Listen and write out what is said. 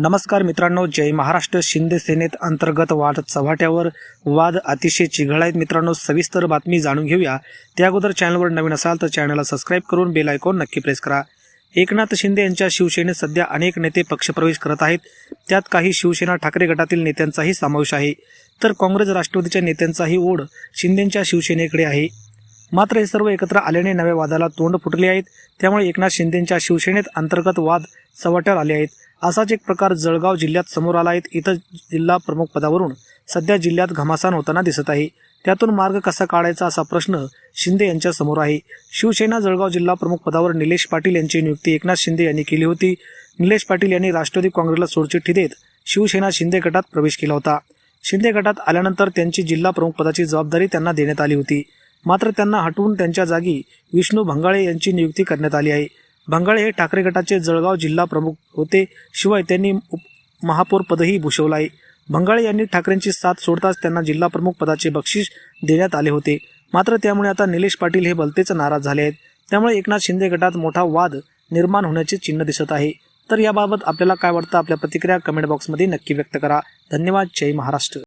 नमस्कार मित्रांनो जय महाराष्ट्र. शिंदे सेनेत अंतर्गत वाद चव्हाट्यावर वाद अतिशय चिघळ आहेत. मित्रांनो सविस्तर बातमी जाणून घेऊया. त्या अगोदर चॅनलवर नवीन असाल तर चॅनलला सबस्क्राईब करून बेल आयकॉन नक्की प्रेस करा. एकनाथ शिंदे यांच्या शिवसेनेत सध्या अनेक नेते पक्षप्रवेश करत आहेत. त्यात काही शिवसेना ठाकरे गटातील नेत्यांचाही समावेश आहे. तर काँग्रेस राष्ट्रवादीच्या नेत्यांचाही ओढ शिंदेंच्या शिवसेनेकडे आहे. मात्र हे सर्व एकत्र आल्याने नव्या वादाला तोंड फुटले आहेत. त्यामुळे एकनाथ शिंदेंच्या शिवसेनेत अंतर्गत वाद चव्हाट्यावर आले आहेत. असाच एक प्रकार जळगाव जिल्ह्यात समोर आला आहे. इथं जिल्हा प्रमुख पदावरून सध्या जिल्ह्यात घमासान होताना दिसत आहे. त्यातून मार्ग कसा काढायचा असा प्रश्न शिंदे यांच्या समोर आहे. शिवसेना जळगाव जिल्हा प्रमुख पदावर निलेश पाटील यांची नियुक्ती एकनाथ शिंदे यांनी केली होती. निलेश पाटील यांनी राष्ट्रवादी काँग्रेसला सोडचिठ्ठी देत शिवसेना शिंदे गटात प्रवेश केला होता. शिंदे गटात आल्यानंतर त्यांची जिल्हा प्रमुख पदाची जबाबदारी त्यांना देण्यात आली होती. मात्र त्यांना हटवून त्यांच्या जागी विष्णू भंगाळे यांची नियुक्ती करण्यात आली आहे. भंगाळे हे ठाकरे गटाचे जळगाव जिल्हा प्रमुख होते. शिवाय त्यांनी उप महापौर पदही भूषवलं आहे. भंगाळे यांनी ठाकरेंची साथ सोडताच त्यांना जिल्हा प्रमुख पदाचे बक्षीस देण्यात आले होते. मात्र त्यामुळे आता निलेश पाटील हे भलतेच नाराज झाले आहेत. त्यामुळे एकनाथ शिंदे गटात मोठा वाद निर्माण होण्याचे चिन्ह दिसत आहे. तर याबाबत आपल्याला काय वाटतं? आपल्या प्रतिक्रिया कमेंट बॉक्समध्ये नक्की व्यक्त करा. धन्यवाद. जय महाराष्ट्र.